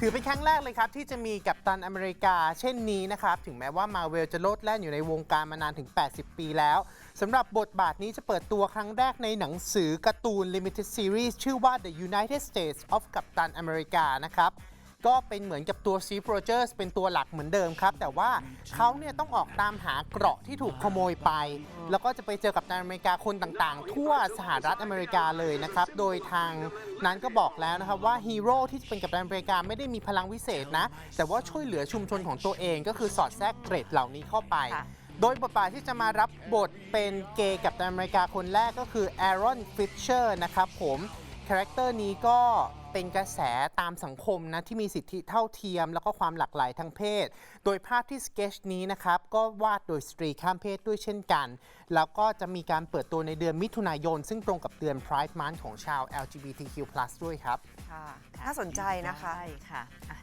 ถือเป็นครั้งแรกเลยครับ ที่จะมีกัปตันอเมริกาเช่นนี้นะครับ ถึงแม้ว่ามาเวลจะโลดแล่นอยู่ในวงการมานานถึง 80 ปีแล้วสำหรับบทบาทนี้จะเปิดตัวครั้งแรกในหนังสือการ์ตูน Limited Series ชื่อว่า The United States of Captain America นะครับ ก็เป็นเหมือนกับตัวซีโ r รเจอร์สเป็นตัวหลักเหมือนเดิมครับ แต่ว่าเขาเนี่ยต้องออกตามหาเกราะที่ถูกขโมยไป แล้วก็จะไปเจอกับตันอเมริกาคนต่างๆ ทั่วสหรัฐอเมริกาเลยนะครับ โดยทางนั้นก็บอกแล้วนะครับว่าฮีโร่ที่จะเป็นกัปตันอเมริกาไม่ได้มีพลังวิเศษนะ แต่ว่าช่วยเหลือชุมชนของตัวเองก็คือสอดแทรกเกรดเหล่านี้เข้าไปค่ะโดยบทบาทที่จะมารับบทเป็นเกย์กับตันอเมริกาคนแรกก็คือแอรอนฟิชเชอร์นะครับผม คาแรคเตอร์นี้ก็เป็นกระแสตามสังคมนะที่มีสิทธิเท่าเทียม แล้วก็ความหลากหลายทางเพศ โดยภาพที่สเกจนี้นะครับก็วาดโดยสตรีข้ามเพศด้วยเช่นกัน แล้วก็จะมีการเปิดตัวในเดือนมิถุนายน ซึ่งตรงกับเดือน Pride Month ของชาว LGBTQ+ ด้วยครับ ค่ะน่าสนใจนะคะ ใช่ค่ะอะ